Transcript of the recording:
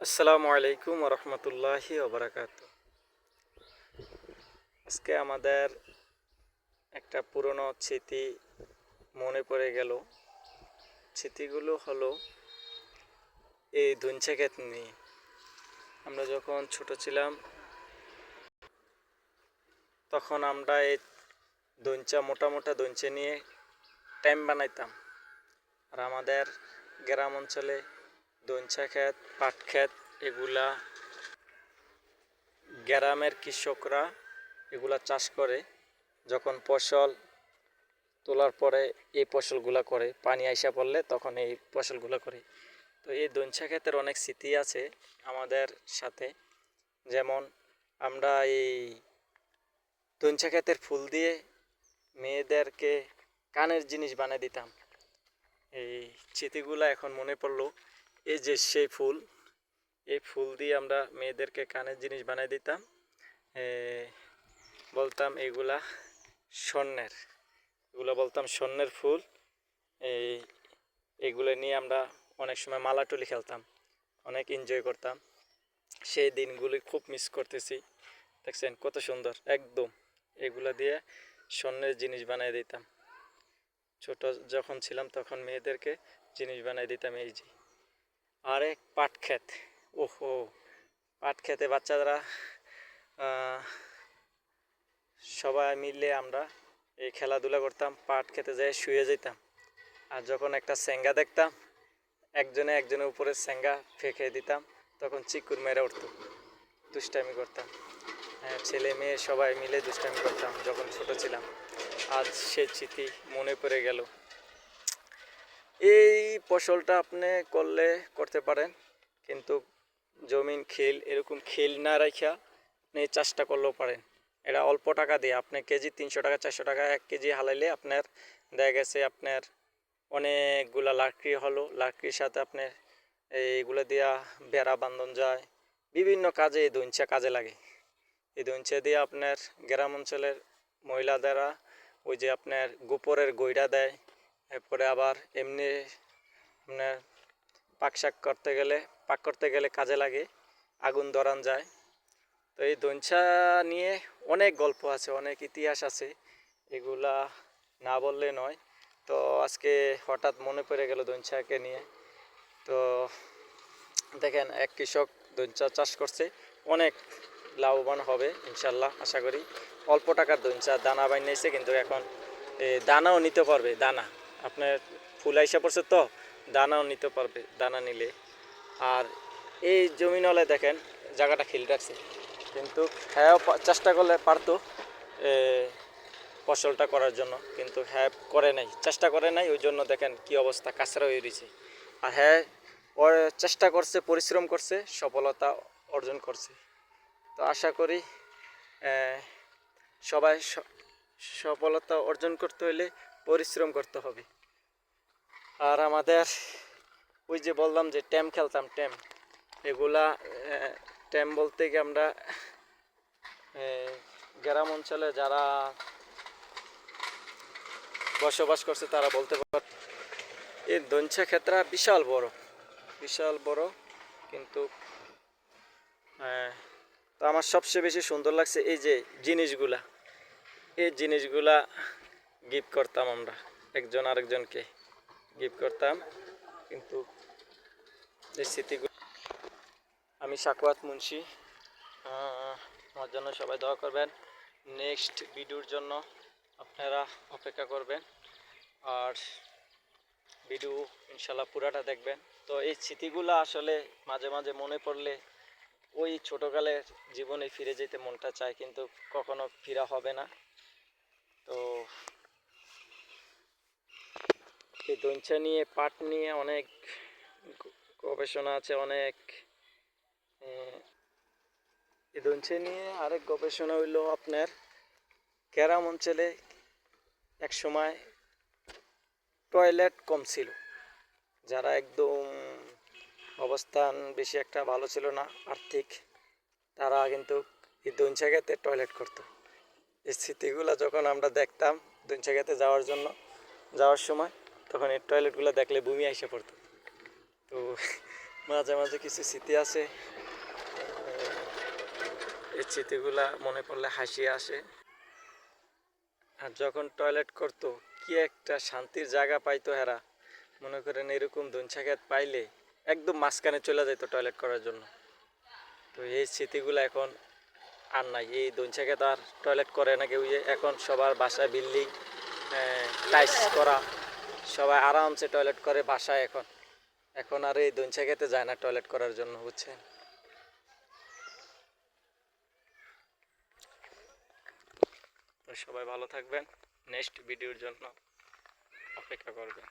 আসসালামু আলাইকুম রহমতুল্লাহি ওবরাকাত। আজকে আমাদের একটা পুরনো স্মৃতি মনে পড়ে গেল। স্মৃতিগুলো হলো এই ক্ষেত নিয়ে। আমরা যখন ছোট ছিলাম, তখন আমরা এই দঞ্চা মোটা মোটা দঞ্চে নিয়ে টাইম বানাইতাম। আর আমাদের গ্রাম অঞ্চলে দঞ্চা ক্ষেত পাট ক্ষেত এগুলা গ্রামের কৃষকরা এগুলা চাষ করে। যখন ফসল তোলার পরে এই ফসলগুলা করে, পানি আইসা পড়লে তখন এই ফসলগুলো করে। তো এই দঞ্চা ক্ষেতের অনেক স্মৃতি আছে আমাদের সাথে। যেমন আমরা এই দঞ্চা ক্ষেতের ফুল দিয়ে মেয়েদেরকে কানের জিনিস বানিয়ে দিতাম। এই স্মৃতিগুলো এখন মনে পড়ল। এই যে সেই ফুল, এই ফুল দিয়ে আমরা মেয়েদেরকে কানের জিনিস বানিয়ে দিতাম। বলতাম এগুলা স্বর্ণের, এগুলো বলতাম স্বর্ণের ফুল। এই, এগুলো নিয়ে আমরা অনেক সময় মালাটুলি খেলতাম, অনেক এনজয় করতাম। সেই দিনগুলি খুব মিস করতেছি। দেখছেন কত সুন্দর, একদম। এগুলা দিয়ে স্বর্ণের জিনিস বানিয়ে দিতাম। ছোট যখন ছিলাম তখন মেয়েদেরকে জিনিস বানিয়ে দিতাম এই যে। আরেক পাট ক্ষেত। ওহো পাট খেতে বাচ্চারা সবাই মিলে আমরা এই খেলাধুলা করতাম পাট খেতে যেয়ে শুয়ে যেতাম। আর যখন একটা স্যাঙ্গা দেখতাম একজনে একজনের উপরে স্যাঙ্গা ফেঁকে দিতাম তখন চিকুর মেরে উঠতো। দুষ্টামি করতাম। হ্যাঁ, ছেলে মেয়ে সবাই মিলে দুষ্টামি করতাম যখন ছোট ছিলাম। আজ সে চিঠি মনে পড়ে গেল। এই ফসলটা আপনি করলে, করতে পারেন। কিন্তু জমিন, খেল এরকম খেল না রাখা আপনি চাষটা করলেও পারেন। এটা অল্প টাকা দিয়ে। আপনি কেজি তিনশো টাকা, চারশো টাকা এক কেজি হালাইলে আপনার দেখা গেছে আপনার অনেকগুলা লাকড়ি হলো। লাকড়ির সাথে আপনার এইগুলো দিয়া বেড়া বান্ধন যায়। বিভিন্ন কাজে এই দঞ্চা কাজে লাগে। এই দঞ্চা দিয়ে আপনার গ্রাম অঞ্চলের মহিলাদেরা ওই যে আপনার গোপরের গইড়া দেয়। এরপরে আবার এমনি আপনার পাক শাক করতে গেলে, পাক করতে গেলে কাজে লাগে, আগুন ধরান যায়। তো এই দঞ্চা নিয়ে অনেক গল্প আছে, অনেক ইতিহাস আছে, এগুলা না বললে নয়। তো আজকে হঠাৎ মনে পড়ে গেল দঞ্চাকে নিয়ে। তো দেখেন, এক কৃষক দঞ্চা চাষ করছে, অনেক লাভবান হবে, ইনশাল্লাহ, আশা করি। অল্প টাকার দঞ্চা দানা বানিয়েছে, কিন্তু এখন দানাও নিতে পারবে, দানা। আপনার ফুল আইসা পড়ছে তো, দানাও নিতে পারবে, দানা নিলে। আর এই জমিনলে দেখেন, জায়গাটা খিল রাখছে। কিন্তু হ্যাঁ চেষ্টা করলে পারতো ফসলটা করার জন্য। কিন্তু হ্যাঁ করে নাই, চেষ্টা করে নাই, ওই জন্য দেখেন কি অবস্থা, কাঁচরা হয়ে রয়েছে। আর হ্যাঁ চেষ্টা করছে, পরিশ্রম করছে, সফলতা অর্জন করছে। তো আশা করি সবাই সফলতা অর্জন করতে হলে পরিশ্রম করতে হবে। আর আমাদের ওই যে বললাম যে ট্যাম খেলতাম, ট্যাম। এগুলা ট্যাম বলতে গিয়ে আমরা গ্রাম অঞ্চলে যারা বসবাস করছে তারা বলতে পার এই দঞ্চা ক্ষেত্রা বিশাল বড় বিশাল বড়, কিন্তু তো আমার সবচেয়ে বেশি সুন্দর লাগছে এই যে জিনিসগুলা। এই জিনিসগুলা গিফট করতাম আমরা। একজন আরেকজনকে গিফট করতাম, কিন্তু এই স্মৃতিগুলো আমি সাকুয়াত মুন্সি। আমার জন্য সবাই দোয়া করবেন। নেক্সট ভিডিওর জন্য আপনারা অপেক্ষা করবেন। আর ভিডিও ইনশাল্লাহ পুরাটা দেখবেন। তো এই স্মৃতিগুলো আসলে মাঝে মাঝে মনে পড়লে ওই ছোটোকালের জীবনে ফিরে যেতে মনটা চায়, কিন্তু কখনো ফিরা হবে না। তো এই দঞ্চা নিয়ে পাট নিয়ে অনেক গবেষণা আছে, অনেক এই দঞ্চা নিয়ে আরেক গবেষণা হইল আপনার গ্রাম অঞ্চলে এক সময় টয়লেট কম ছিল। যারা একদম অবস্থান বেশি একটা ভালো ছিল না, আর্থিক, তারা কিন্তু এই দঞ্চাগাতে টয়লেট করতো। স্মৃতিগুলো যখন আমরা দেখতাম দঞ্চাগাতে যাওয়ার জন্য, যাওয়ার সময়, তখন এই টয়লেটগুলো দেখলে বমি এসে পড়তো। তো মাঝে মাঝে কিছু স্মৃতি আছে। এই স্মৃতিগুলা মনে পড়লে হাসি আসে। আর যখন টয়লেট করতো, কি একটা শান্তির জায়গা পাইতো হেরা। মনে করেন এরকম দুনছাখাত পাইলে একদম মাঝখানে চলে যেত টয়লেট করার জন্য। তো এই স্মৃতিগুলো এখন আর নাই, এই দঞ্চাকে তো আর টয়লেট করে না কেউ। এখন সবার বাসায় বিল্ডিং টাইস করা, সবাই আরামসে টয়লেট করে বাসায় এখন এখন আর এই দঞ্চাকেতে যায় না টয়লেট করার জন্য, বুঝছেন সবাই ভালো থাকবেন নেক্সট ভিডিওর জন্য অপেক্ষা করবেন